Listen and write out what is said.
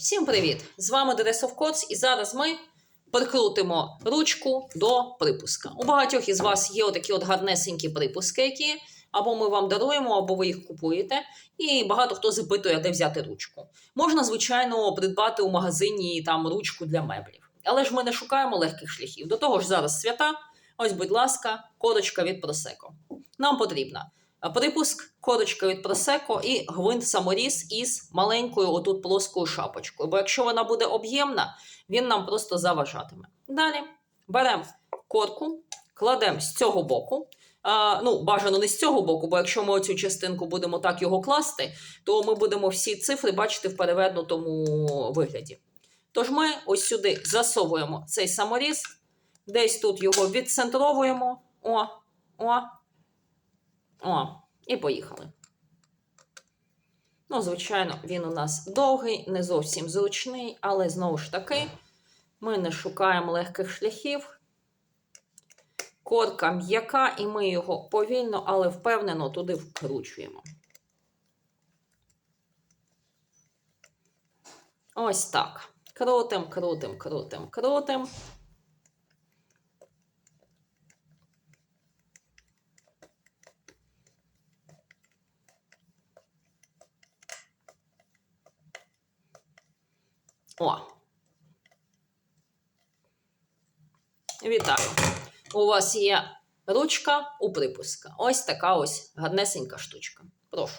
Всім привіт! З вами Денис Овкоц, і зараз ми прикрутимо ручку до припуска. У багатьох із вас є отакі от гарнесенькі припуски, які або ми вам даруємо, або ви їх купуєте. І багато хто запитує, де взяти ручку. Можна, звичайно, придбати у магазині там ручку для меблів. Але ж ми не шукаємо легких шляхів. До того ж, зараз свята. Ось, будь ласка, корочка від просеко. Нам потрібна припуск, корочка від просеко і гвинт саморіз із маленькою отут плоскою шапочкою. Бо якщо вона буде об'ємна, він нам просто заважатиме. Далі беремо корку, кладемо з цього боку. А, ну, бажано не з цього боку, бо якщо ми оцю частинку будемо так його класти, то ми будемо всі цифри бачити в перевернутому вигляді. Тож ми ось сюди засовуємо цей саморіз, десь тут його відцентровуємо. О, о, о, і поїхали. Ну, звичайно, він у нас довгий, не зовсім зручний, але знову ж таки, ми не шукаємо легких шляхів. Корка м'яка, і ми його повільно, але впевнено туди вкручуємо. Ось так. Крутим, крутим, крутим, крутим. О. Вітаю. У вас є ручка у припуска. Ось така ось гарнесенька штучка. Прошу.